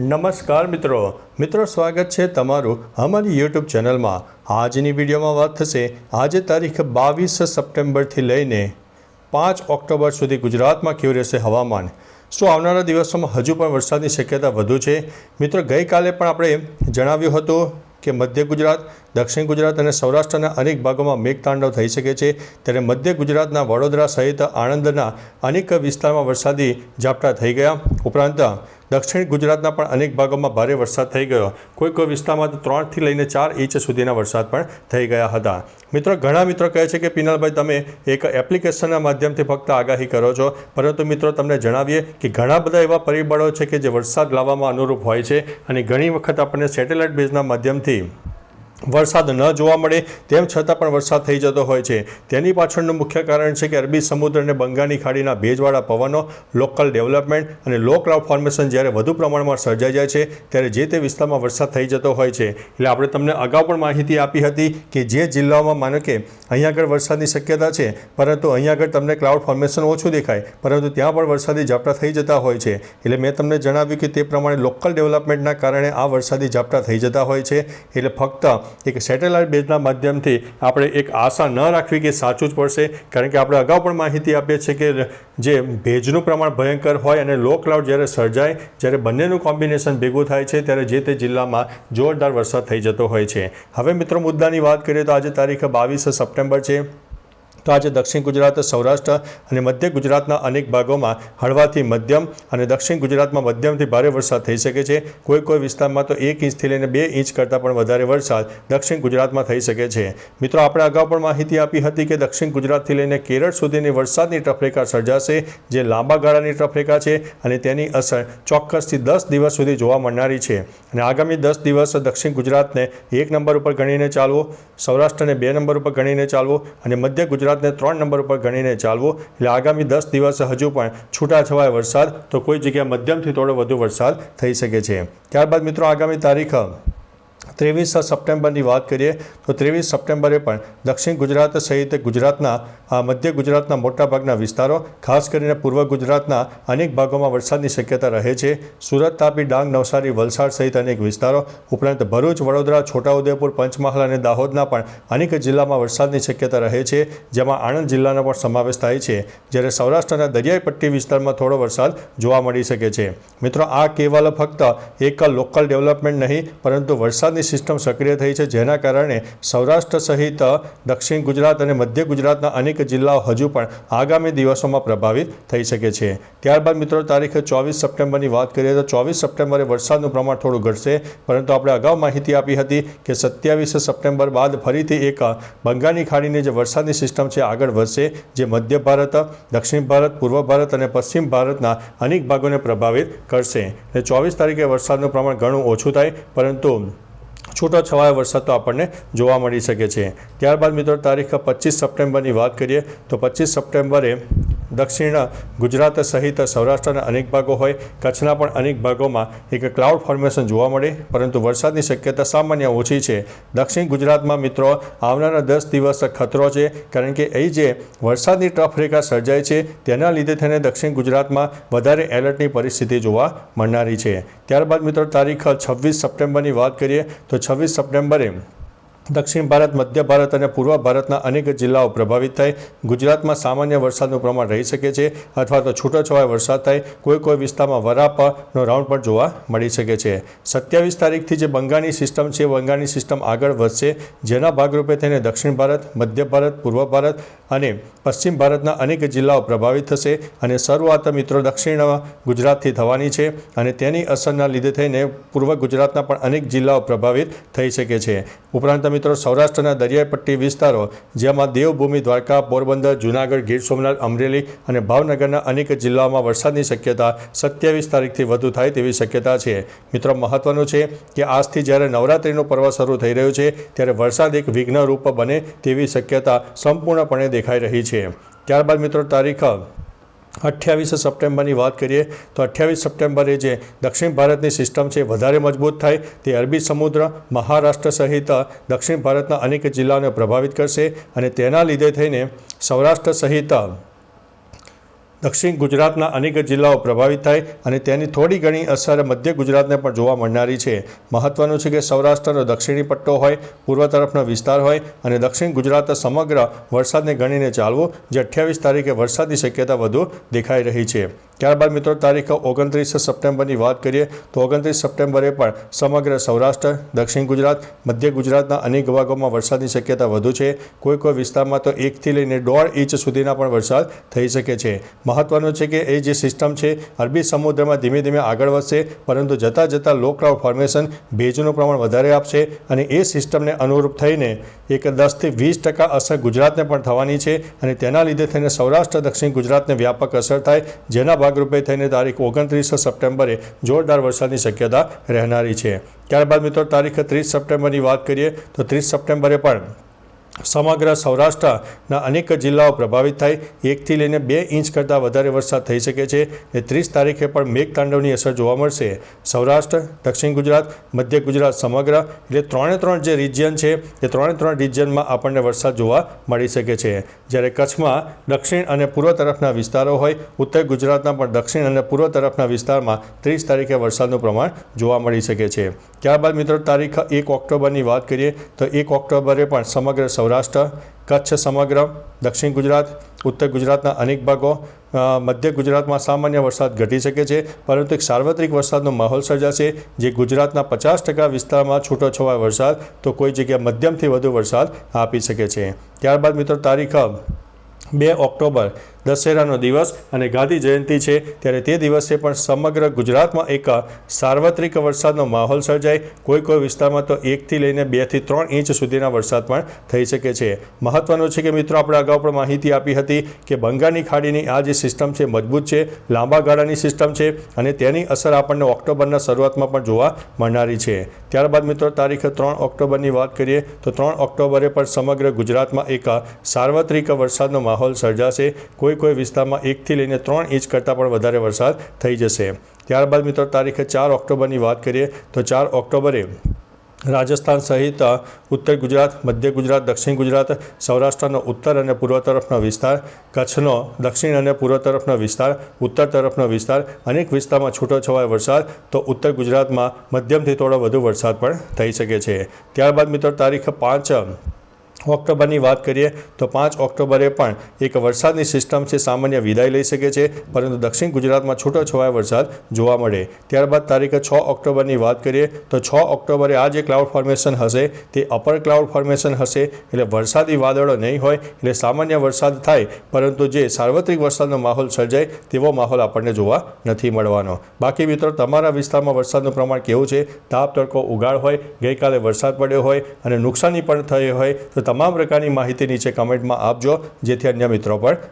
નમસ્કાર મિત્રો. મિત્રો, સ્વાગત છે તમારું અમારી યુટ્યુબ ચેનલમાં. આજની વિડીયોમાં વાત થશે આજે તારીખ બાવીસ સપ્ટેમ્બરથી લઈને પાંચ ઓક્ટોબર સુધી ગુજરાતમાં કેવું રહેશે હવામાન? શું આવનારા દિવસોમાં હજુ પણ વરસાદની શક્યતા વધુ છે? મિત્રો, ગઈકાલે પણ આપણે જણાવ્યું હતું કે મધ્ય ગુજરાત, દક્ષિણ ગુજરાત અને સૌરાષ્ટ્રના અનેક ભાગોમાં મેઘતાંડવ થઈ શકે છે. ત્યારે મધ્ય ગુજરાતના વડોદરા સહિત આણંદના અનેક વિસ્તારમાં વરસાદી ઝાપટા થઈ ગયા. ઉપરાંત દક્ષિણ ગુજરાતના પણ અનેક ભાગોમાં ભારે વરસાદ થઈ ગયો. કોઈ કોઈ વિસ્તારમાં તો ત્રણથી લઈને ચાર ઇંચ સુધીના વરસાદ પણ થઈ ગયા હતા. મિત્રો, ઘણા મિત્રો કહે છે કે, પિનલભાઈ, તમે એક એપ્લિકેશનના માધ્યમથી ફક્ત આગાહી કરો છો. પરંતુ મિત્રો, તમને જણાવીએ કે ઘણા બધા એવા પરિબળો છે કે જે વરસાદ લાવવામાં અનુરૂપ હોય છે અને ઘણી વખત આપણને સેટેલાઇટ બેઝના માધ્યમથી વરસાદ ન જોવા મળે તેમ છતાં પણ વરસાદ થઈ જતો હોય છે. તેની પાછળનું મુખ્ય કારણ છે કે અરબી સમુદ્ર અને બંગાળની ખાડીના ભેજવાળા પવનો, લોકલ ડેવલપમેન્ટ અને લો ક્લાઉડ ફોર્મેશન જ્યારે વધુ પ્રમાણમાં સર્જાઈ જાય છે, ત્યારે જે તે વિસ્તારમાં વરસાદ થઈ જતો હોય છે. એટલે આપણે તમને અગાઉ પણ માહિતી આપી હતી કે જે જિલ્લાઓમાં માનો કે અહીંયા આગળ વરસાદની શક્યતા છે, પરંતુ અહીંયા આગળ તમને ક્લાઉડ ફોર્મેશન ઓછું દેખાય, પરંતુ ત્યાં પણ વરસાદી ઝાપટા થઈ જતા હોય છે. એટલે મેં તમને જણાવ્યું કે તે પ્રમાણે લોકલ ડેવલપમેન્ટના કારણે આ વરસાદી ઝાપટા થઈ જતા હોય છે. એટલે ફક્ત એક સેટેલાઇટ બેઝના માધ્યમથી આપણે એક આશા ન રાખવી કે સાચું જ પડશે, કારણ કે આપણે અગાઉ પણ માહિતી આપીએ છીએ કે જે ભેજનું પ્રમાણ ભયંકર હોય અને લો ક્લાઉડ જ્યારે સર્જાય, જ્યારે બંનેનું કોમ્બિનેશન ભેગું થાય છે, ત્યારે જે તે જિલ્લામાં જોરદાર વરસાદ થઈ જતો હોય છે. હવે મિત્રો મુદ્દાની વાત કરીએ તો આજે તારીખ બાવીસ સપ્ટેમ્બર છે. તો આજે દક્ષિણ ગુજરાત, સૌરાષ્ટ્ર અને મધ્ય ગુજરાતના અનેક ભાગોમાં હળવાથી મધ્યમ અને દક્ષિણ ગુજરાતમાં મધ્યમથી ભારે વરસાદ થઈ શકે છે. કોઈ કોઈ વિસ્તારમાં તો એક ઇંચથી લઈને બે ઇંચ કરતાં પણ વધારે વરસાદ દક્ષિણ ગુજરાતમાં થઈ શકે છે. મિત્રો, આપણે અગાઉ પણ માહિતી આપી હતી કે દક્ષિણ ગુજરાતથી લઈને કેરળ સુધીની વરસાદની ટફરેખા સર્જાશે, જે લાંબા ગાળાની ટફરેખા છે અને તેની અસર ચોક્કસથી દસ દિવસ સુધી જોવા મળનારી છે. અને આગામી દસ દિવસ દક્ષિણ ગુજરાતને એક નંબર ઉપર ગણીને ચાલવો, સૌરાષ્ટ્રને બે નંબર ઉપર ગણીને ચાલવો અને મધ્ય ગુજરાત ગુજરાતને ત્રણ નંબર ઉપર ગણીને ચાલવું. એટલે આગામી દસ દિવસ હજુ પણ છૂટાછવાયા વરસાદ, તો કોઈ જગ્યાએ મધ્યમથી થોડો વધુ વરસાદ થઈ શકે છે. ત્યારબાદ મિત્રો આગામી તારીખ ત્રેવીસ સપ્ટેમ્બરની વાત કરીએ, તો ત્રેવીસ સપ્ટેમ્બરે પણ દક્ષિણ ગુજરાત સહિત ગુજરાતના, આ મધ્ય ગુજરાતના મોટાભાગના વિસ્તારો, ખાસ કરીને પૂર્વ ગુજરાતના અનેક ભાગોમાં વરસાદની શક્યતા રહે છે. સુરત, તાપી, ડાંગ, નવસારી, વલસાડ સહિત અનેક વિસ્તારો, ઉપરાંત ભરૂચ, વડોદરા, છોટાઉદેપુર, પંચમહાલ અને દાહોદના પણ અનેક જિલ્લામાં વરસાદની શક્યતા રહે છે, જેમાં આણંદ જિલ્લાનો પણ સમાવેશ થાય છે. જ્યારે સૌરાષ્ટ્રના દરિયાઈ પટ્ટી વિસ્તારમાં થોડો વરસાદ જોવા મળી શકે છે. મિત્રો, આ કેવલ ફક્ત એક લોકલ ડેવલપમેન્ટ નહીં, પરંતુ વરસાદની સિસ્ટમ સક્રિય થઈ છે, જેના કારણે સૌરાષ્ટ્ર સહિત દક્ષિણ ગુજરાત અને મધ્ય ગુજરાતના અનેક જિલ્લાઓ હજુ પણ આગામી દિવસોમાં પ્રભાવિત થઈ શકે છે. ત્યારબાદ મિત્રો, તારીખ ચોવીસ સપ્ટેમ્બરની વાત કરીએ તો ચોવીસ સપ્ટેમ્બરે વરસાદનું પ્રમાણ થોડું ઘટશે, પરંતુ આપણે અગાઉ માહિતી આપી હતી કે સત્યાવીસ સપ્ટેમ્બર બાદ ફરીથી એક બંગાળની ખાડીની જે વરસાદની સિસ્ટમ છે, આગળ વધશે, જે મધ્ય ભારત, દક્ષિણ ભારત, પૂર્વ ભારત અને પશ્ચિમ ભારતના અનેક ભાગોને પ્રભાવિત કરશે. એટલે ચોવીસ તારીખે વરસાદનું પ્રમાણ ઘણું ઓછું થાય, પરંતુ છૂટો છવાયો વરસાદ તો આપણને જોવા મળી શકે છે. ત્યારબાદ મિત્રો તારીખ પચીસ સપ્ટેમ્બરની વાત કરીએ તો પચીસ સપ્ટેમ્બરે દક્ષિણ ગુજરાત સહિત સૌરાષ્ટ્રના અનેક ભાગો હોય, કચ્છના પણ અનેક ભાગોમાં એક ક્લાઉડ ફોર્મેશન જોવા મળે, પરંતુ વરસાદની શક્યતા સામાન્ય ઓછી છે. દક્ષિણ ગુજરાતમાં મિત્રો, આવનારા દસ દિવસ ખતરો છે, કારણ કે અહીં જે વરસાદની ટફ રેખા સર્જાય છે, તેના લીધે થઈને દક્ષિણ ગુજરાતમાં વધારે એલર્ટની પરિસ્થિતિ જોવા મળનારી છે. ત્યારબાદ મિત્રો, તારીખ છવ્વીસ સપ્ટેમ્બરની વાત કરીએ, તો છવ્વીસ સપ્ટેમ્બરે દક્ષિણ ભારત, મધ્ય ભારત અને પૂર્વ ભારતના અનેક જિલ્લાઓ પ્રભાવિત થાય. ગુજરાતમાં સામાન્ય વરસાદનું પ્રમાણ રહી શકે છે અથવા તો છૂટોછવાયો વરસાદ થાય. કોઈ કોઈ વિસ્તારમાં વરાપનો રાઉન્ડ પણ જોવા મળી શકે છે. સત્યાવીસ તારીખથી જે બંગાળની સિસ્ટમ છે, બંગાળની સિસ્ટમ આગળ વધશે. જેના ભાગરૂપે થઈને દક્ષિણ ભારત, મધ્ય ભારત, પૂર્વ ભારત અને પશ્ચિમ ભારતના અનેક જિલ્લાઓ પ્રભાવિત થશે અને શરૂઆત મિત્રો દક્ષિણ ગુજરાતથી થવાની છે અને તેની અસરના લીધે થઈને પૂર્વ ગુજરાતના પણ અનેક જિલ્લાઓ પ્રભાવિત થઈ શકે છે. ઉપરાંત મિત્રો સૌરાષ્ટ્રના દરિયાઈ પટ્ટી વિસ્તારો, જેમાં દેવભૂમિ, દ્વારકા, પોરબંદર, જૂનાગઢ, ગીર સોમનાથ, અમરેલી અને ભાવનગરના અનેક જિલ્લાઓમાં વરસાદની શક્યતા સત્યાવીસ તારીખથી વધુ થાય તેવી શક્યતા છે. મિત્રો, મહત્વનું છે કે આજથી જ્યારે નવરાત્રિનું પર્વ શરૂ થઈ રહ્યું છે, ત્યારે વરસાદ એક વિઘ્નરૂપ બને તેવી શક્યતા સંપૂર્ણપણે દેખાઈ રહી છે. ત્યારબાદ મિત્રો, તારીખ અઠ્યાવીસ સપ્ટેમ્બરની વાત કરીએ, તો અઠ્યાવીસ સપ્ટેમ્બરે જે દક્ષિણ ભારતની સિસ્ટમ છે વધારે મજબૂત થાય, તે અરબી સમુદ્ર, મહારાષ્ટ્ર સહિત દક્ષિણ ભારતના અનેક જિલ્લાઓને પ્રભાવિત કરશે અને તેના લીધે થઈને સૌરાષ્ટ્ર સહિત દક્ષિણ ગુજરાતના અનેક જિલ્લાઓ પ્રભાવિત થાય અને તેની થોડી ઘણી અસર મધ્ય ગુજરાતને પણ જોવા મળનારી છે. મહત્વનું છે કે સૌરાષ્ટ્રનો દક્ષિણી પટ્ટો હોય, પૂર્વ તરફનો વિસ્તાર હોય અને દક્ષિણ ગુજરાત સમગ્ર વરસાદને ગણીને ચાલવું, જે અઠ્યાવીસ તારીખે વરસાદની શક્યતા વધુ દેખાઈ રહી છે. ત્યારબાદ મિત્રો, તારીખ ઓગણત્રીસ સપ્ટેમ્બરની વાત કરીએ, તો ઓગણત્રીસ સપ્ટેમ્બરે પણ સમગ્ર સૌરાષ્ટ્ર, દક્ષિણ ગુજરાત, મધ્ય ગુજરાતના અનેક ભાગોમાં વરસાદની શક્યતા વધુ છે. કોઈ કોઈ વિસ્તારમાં તો એકથી લઈને દોઢ ઇંચ સુધીના પણ વરસાદ થઈ શકે છે. મહત્વનું છે કે એ જે સિસ્ટમ છે, અરબી સમુદ્રમાં ધીમે ધીમે આગળ વધશે, પરંતુ જતાં જતાં લો ક્લાઉડ ફોર્મેશન ભેજનું પ્રમાણ વધારે આપશે અને એ સિસ્ટમને અનુરૂપ થઈને એક દસથી વીસ ટકા અસર ગુજરાતને પણ થવાની છે અને તેના લીધે થઈને સૌરાષ્ટ્ર, દક્ષિણ ગુજરાતને વ્યાપક અસર થાય, જેના ભાગરૂપે થઈને તારીખ ઓગણત્રીસ સપ્ટેમ્બરે જોરદાર વરસાદની શક્યતા રહેનારી છે. ત્યારબાદ મિત્રો, તારીખ ત્રીસ સપ્ટેમ્બરની વાત કરીએ, તો ત્રીસ સપ્ટેમ્બરે પણ સમગ્ર સૌરાષ્ટ્રના અનેક જિલ્લાઓ પ્રભાવિત થાય. એકથી લઈને બે ઇંચ કરતાં વધારે વરસાદ થઈ શકે છે એ ત્રીસ તારીખે પણ મેઘતાંડવની અસર જોવા મળશે. સૌરાષ્ટ્ર, દક્ષિણ ગુજરાત, મધ્ય ગુજરાત સમગ્ર, એટલે ત્રણે ત્રણ જે રિજિયન છે, એ ત્રણે ત્રણ રિજિયનમાં આપણને વરસાદ જોવા મળી શકે છે. જ્યારે કચ્છમાં દક્ષિણ અને પૂર્વ તરફના વિસ્તારો હોય, ઉત્તર ગુજરાતના પણ દક્ષિણ અને પૂર્વ તરફના વિસ્તારમાં ત્રીસ તારીખે વરસાદનું પ્રમાણ જોવા મળી શકે છે. ત્યારબાદ મિત્રો, તારીખ એક ઓક્ટોબરની વાત કરીએ, તો એક ઓક્ટોબરે પણ સમગ્ર સૌરાષ્ટ્ર કચ્છ સમગ્ર, દક્ષિણ ગુજરાત, ઉત્તર ગુજરાતના અનેક ભાગો મધ્ય ગુજરાતમાં સામાન્ય વરસાદ ઘટી શકે છે, પરંતુ એક સાર્વત્રિક વરસાદનો માહોલ સર્જાશે, જે ગુજરાતના પચાસ ટકા વિસ્તારમાં છૂટોછવાયો વરસાદ, તો કોઈ જગ્યાએ મધ્યમથી વધુ વરસાદ આપી શકે છે. ત્યારબાદ મિત્રો તારીખ, બે ઓક્ટોબર દશેરાનો દિવસ અને ગાંધી જયંતિ છે, ત્યારે તે દિવસે પણ સમગ્ર ગુજરાતમાં એક સાર્વત્રિક વરસાદનો માહોલ સર્જાય. કોઈ કોઈ વિસ્તારમાં તો એકથી લઈને બેથી ત્રણ ઇંચ સુધીના વરસાદ પણ થઈ શકે છે. મહત્વનું છે કે મિત્રો, આપણે અગાઉ પણ માહિતી આપી હતી કે બંગાળની ખાડીની આ જે સિસ્ટમ છે, મજબૂત છે, લાંબા ગાળાની સિસ્ટમ છે અને તેની અસર આપણને ઓક્ટોબરના શરૂઆતમાં પણ જોવા મળનારી છે. ત્યારબાદ મિત્રો, તારીખ ત્રણ ઓક્ટોબરની વાત કરીએ, તો ત્રણ ઓક્ટોબરે પણ સમગ્ર ગુજરાતમાં એક સાર્વત્રિક વરસાદનો માહોલ સર્જાશે. કોઈ કોઈ વિસ્તારમાં એકથી લઈને ત્રણ ઇંચ કરતાં પણ વધારે વરસાદ થઈ જશે. ત્યારબાદ મિત્રો, તારીખે ચાર ઓક્ટોબરની વાત કરીએ, તો ચાર ઓક્ટોબરે રાજસ્થાન સહિત ઉત્તર ગુજરાત, મધ્ય ગુજરાત, દક્ષિણ ગુજરાત, સૌરાષ્ટ્રનો ઉત્તર અને પૂર્વ તરફનો વિસ્તાર, કચ્છનો દક્ષિણ અને પૂર્વ તરફનો વિસ્તાર, ઉત્તર તરફનો વિસ્તાર, અનેક વિસ્તારમાં છૂટોછવાયો વરસાદ, તો ઉત્તર ગુજરાતમાં મધ્યમથી થોડો વધુ વરસાદ પણ થઈ શકે છે. ત્યારબાદ મિત્રો, તારીખ પાંચ ઓક્ટોબરની વાત કરીએ તો પાંચ ઓક્ટોબરે પણ એક વરસાદની સિસ્ટમ છે, સામાન્ય વિદાય લઈ શકે છે, પરંતુ દક્ષિણ ગુજરાતમાં છૂટોછવાયો વરસાદ જોવા મળે. ત્યારબાદ તારીખ છ ઓક્ટોબરની વાત કરીએ તો છ ઓક્ટોબરે આ જે ક્લાઉડ ફોર્મેશન હશે, તે અપર ક્લાઉડ ફોર્મેશન હશે, એટલે વરસાદી વાદળો નહીં હોય, એટલે સામાન્ય વરસાદ થાય, પરંતુ જે સાર્વત્રિક વરસાદનો માહોલ સર્જાય, તેવો માહોલ આપણને જોવા નથી મળવાનો. બાકી મિત્રો, તમારા વિસ્તારમાં વરસાદનું પ્રમાણ કેવું છે? તાપ તડકો ઉગાડ હોય, ગઈકાલે વરસાદ પડ્યો હોય અને નુકસાની પણ થઈ હોય, તો તમામ પ્રકારની માહિતી નીચે કમેન્ટમાં આપજો જેથી અન્ય મિત્રો પણ